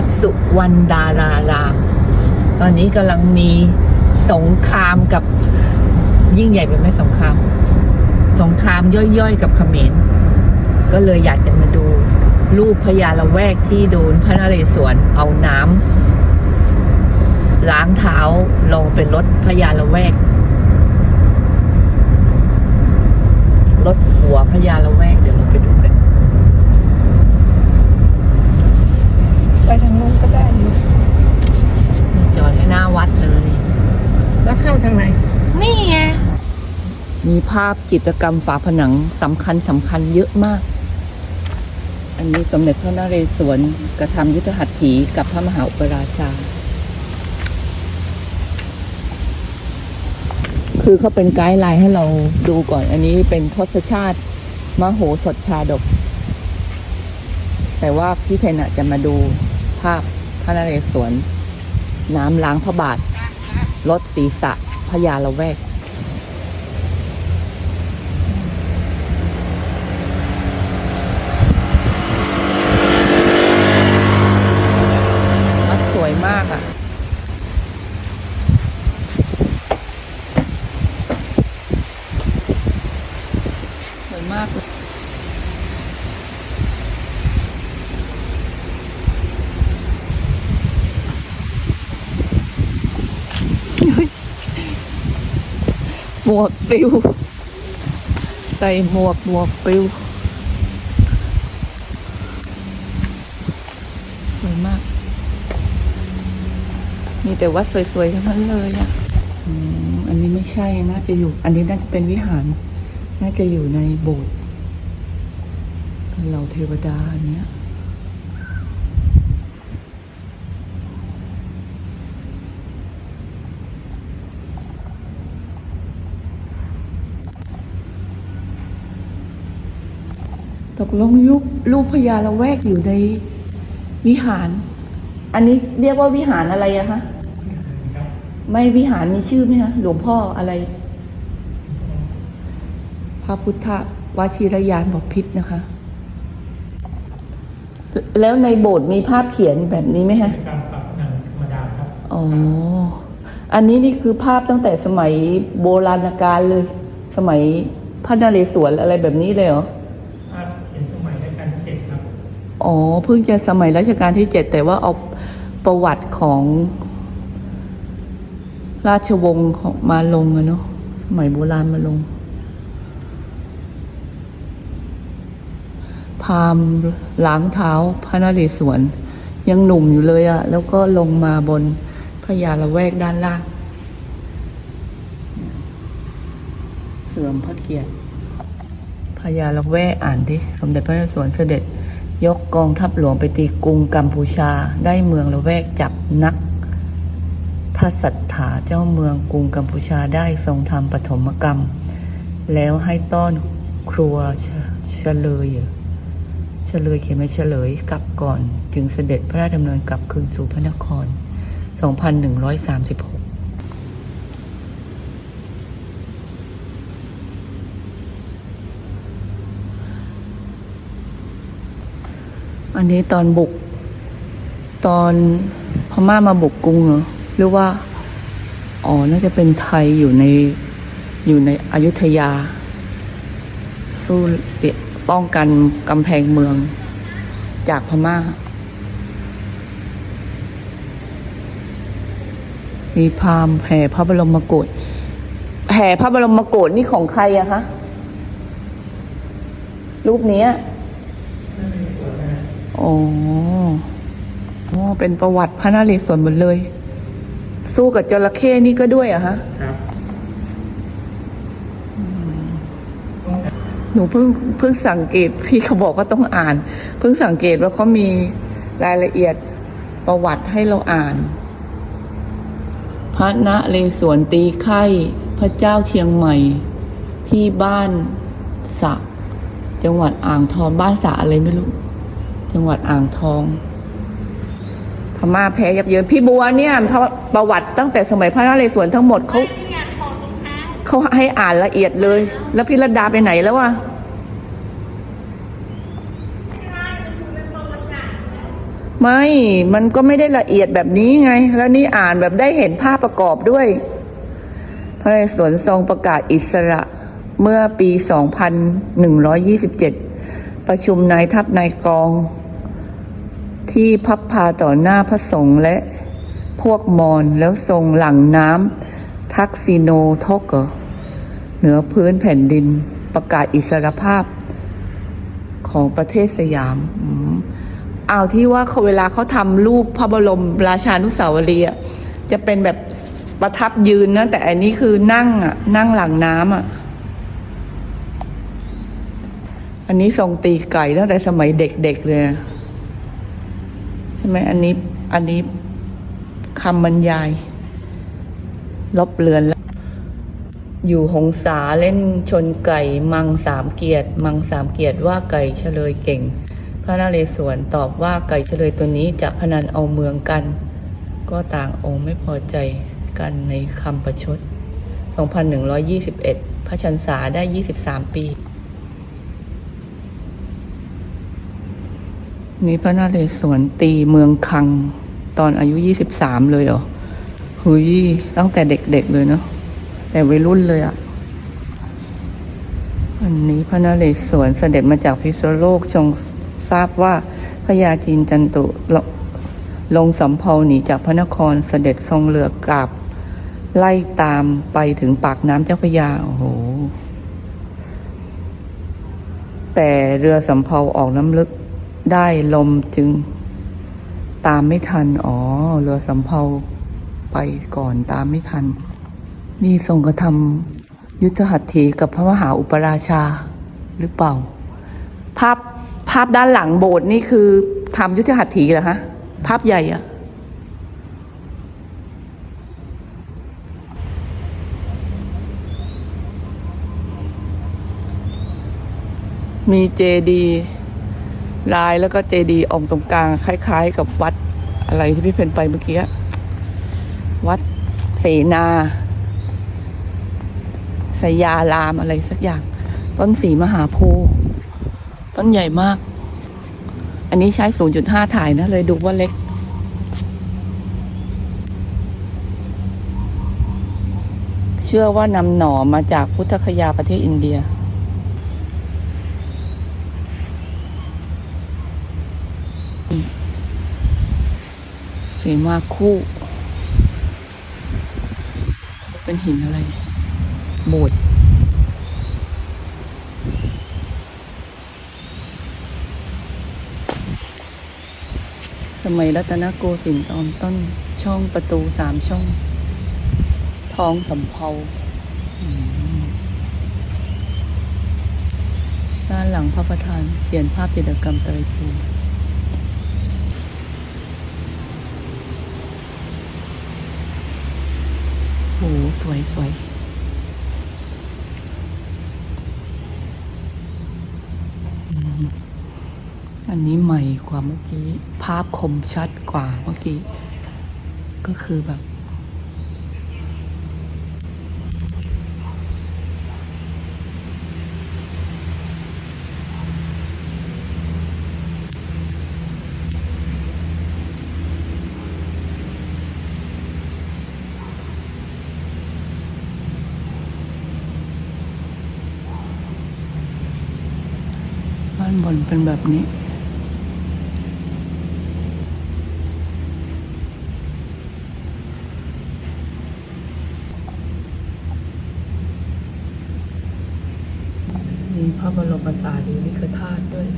วัดสุวรรณดาราราม ตอนนี้กำลังมีสงครามกับยิ่งใหญ่เป็นไหมสงคราม สงครามย่อยๆ กับเขมรก็เลยอยากจะมาดูรูปพญาละแวกที่โดนพระนเรศวรเอาน้ำล้างเท้าลงเป็นรถพญาละแวกรถหัวพญาละแวกเดี๋ยวเราไปดูกัน ไปทางนู้นก็ได้อยู่มีจอดหน้าวัดเลย แล้วเข้าทางไหน นี่ไง มีภาพจิตรกรรมฝาผนังสำคัญสำคัญเยอะมาก อันนี้สมเด็จพระนเรศวรกระทำยุทธหัตถีกับพระมหาอุปราชา คือเขาเป็นไกด์ไลน์ให้เราดูก่อน อันนี้เป็นทศชาติมโหสถชาดกแต่ว่าพี่เพนอะจะมาดู ภาพพระนเรศวร น้ำล้างพระบาทลดศีรษะพญาละแวก วัดสวยมากอะ่ะ สวยมากเลย ห มวกปิว ใส่หมวกหมวกปิว สวยมาก มีแต่วัดสวยๆทั้งนั้นเลยอะอืมอันนี้ไม่ใช่น่าจะอยู่ อันนี้น่าจะเป็นวิหาร น่าจะอยู่ในโบสถ์เป็นเหล่าเทวดานเนี้ย ตกลงยุครูปพญาละแวกอยู่ในวิหาร อันนี้เรียกว่าวิหารอะไรอะคะไม่วิหารมีชื่อไหมคะหลวงพ่ออะไร พระพุทธวชิรยานบพิษนะคะ แล้วในโบสถ์มีภาพเขียนแบบนี้ไหมคะการปรับหนังธรรมดาครับอ๋ออันนี้นี่คือภาพตั้งแต่สมัยโบราณกาลเลย สมัยพระนเรศวรอะไรแบบนี้เลยเหรอ อ๋อเพิ่งจะสมัยรัชกาลที่เจ็ดแต่ว่าเอาประวัติของ ราชวงศ์มาลงอะเนาะสมัยโบราณมาลง พามล้างเท้าพระนเรศวร ยังหนุ่มอยู่เลยอะแล้วก็ลงมาบนพระยาละแวกด้านล่าง เสื่อมพระเกียรติพญาละแวกอ่านดิสมเด็จพระนเรศวรเสด็จ ยกกองทัพหลวงไปตีกรุงกัมพูชาได้เมืองละแวกจับนักพระสัทธาเจ้าเมืองกรุงกัมพูชาได้ทรงทำปฐมกรรม แล้วให้ต้อนครัวเฉลยเหรอเฉลยเขียนไม่เฉลยกลับก่อน จึงเสด็จพระราชดำเนินกลับคืนสู่พระนคร 2136 อันนี้ตอนบุก ตอนพม่ามาบุกกรุงเหรอหรือว่า อ๋อ น่าจะเป็นไทยอยู่ในอยู่ในอยุธยา สู้เปียป้องกันกำแพงเมือง จากพม่า มีพามแห่พระบรมโกศแห่พระบรมโกศนี่ของใครอะคะ รูปนี้ ยอ๋ออ๋อเป็นประวัติพระนเรศวรหมดเลย สู้กับจระเข้นี่ก็ด้วยเหรอะฮะครับหนูเพิ่งเพิ่งสังเกตพี่เขาบอกว่าต้องอ่าน เพิ่งสังเกตว่าเขามีรายละเอียดประวัติให้เราอ่าน พระนเรศวรตีไข่พระเจ้าเชียงใหม่ ที่บ้านสะจังหวัดอ่างทองบ้านสะอะไรไม่รู้ จังหวัดอ่างทอง พม่าแพ้ยับเยินพี่บัวเนี่ยพระประวัติตั้งแต่สมัยพระนเรศวรทั้งหมดเขาเขาให้อ่านละเอียดเลย แล้วพี่รดาไปไหนแล้ววะไม่ มันก็ไม่ได้ละเอียดแบบนี้ไง แล้วนี่อ่านแบบได้เห็นภาพประกอบด้วย พระนเรศวรทรงประกาศอิสระเมื่อปี 2127 ประชุมนายทัพนายกอง ที่พับพาต่อหน้าพระสงฆ์และพวกมอญแล้วทรงหลั่งน้ำทักซิโนโทกเกอร์เหนือพื้นแผ่นดินประกาศอิสรภาพของประเทศสยามอืมเอาที่ว่าเขาเวลาเขาทำรูปพระบรมราชานุสาวรีย์จะเป็นแบบประทับยืนนะแต่อันนี้คือนั่งอะนั่งหลังน้ำอะ อันนี้ทรงตีไก่ตั้งแต่สมัยเด็กๆเลย ใช่ไหมอันนี้อันนี้คำบรรยาย ลบเลือนแล้ว อยู่หงสาเล่นชนไก่มังสามเกียรติมังสามเกียรติว่าไก่เฉลยเก่ง พระนเรศวรตอบว่าไก่เฉลยตัวนี้จะพนันเอาเมืองกัน ก็ต่างองค์ไม่พอใจกันในคำประชด 2121 พระชันษาได้ 23 ปี นี่พระนเรศวรตีเมืองคัง ตอนอายุ23เลยเหรอหุยตั้งแต่เด็กๆเลยเนาะแต่วัยรุ่นเลยอะ่ะ อันนี้พระนเรศวรเสด็จมาจากพิษณุโลกทรงทราบว่าพระยาจีนจันตุลลงสำเภาหนีจากพระนครเสด็จทรงเรือกราบไล่ตามไปถึงปากน้ำเจ้าพระยา โอ้โห แต่เรือสำเภาออกน้ำลึก ได้ลมจึง ตามไม่ทัน อ๋อ เรือสำเภาไปก่อนตามไม่ทัน นี่ทรงกระทำยุทธหัตถีกับพระมหาอุปราชาหรือเปล่า ภาพภาพด้านหลังโบสถ์นี่คือทำยุทธหัตถีเหรอฮะ ภาพใหญ่อะมีเจดีย์ ลายแล้วก็เจดีย์องค์ตรงกลางคล้าย ๆ กับวัดอะไรที่พี่เพนไปเมื่อกี้วัดเสนาสยารามอะไรสักอย่าง ต้นสีมหาโพธิ์ต้นใหญ่มาก อันนี้ใช้ 0.5 ถ่ายนะ เลยดูว่าเล็ก เชื่อว่านำหน่อมาจากพุทธคยาประเทศอินเดีย สีมาคู่ เป็นหินอะไร โบสถ์สมัยรัตนโกสินทร์ตอนต้นช่องประตูสามช่องทองสำเภาอืมด้านหลังพระประธานเขียนภาพจิตรกรรมไตรภูมิโอ้โหสวยสวยอันนี้ใหม่กว่าเมื่อกี้ ภาพคมชัดกว่าเมื่อกี้ ก็คือแบบานบนเป็นแบบนี้ มีพระบรมสารีริกธาตุด้วย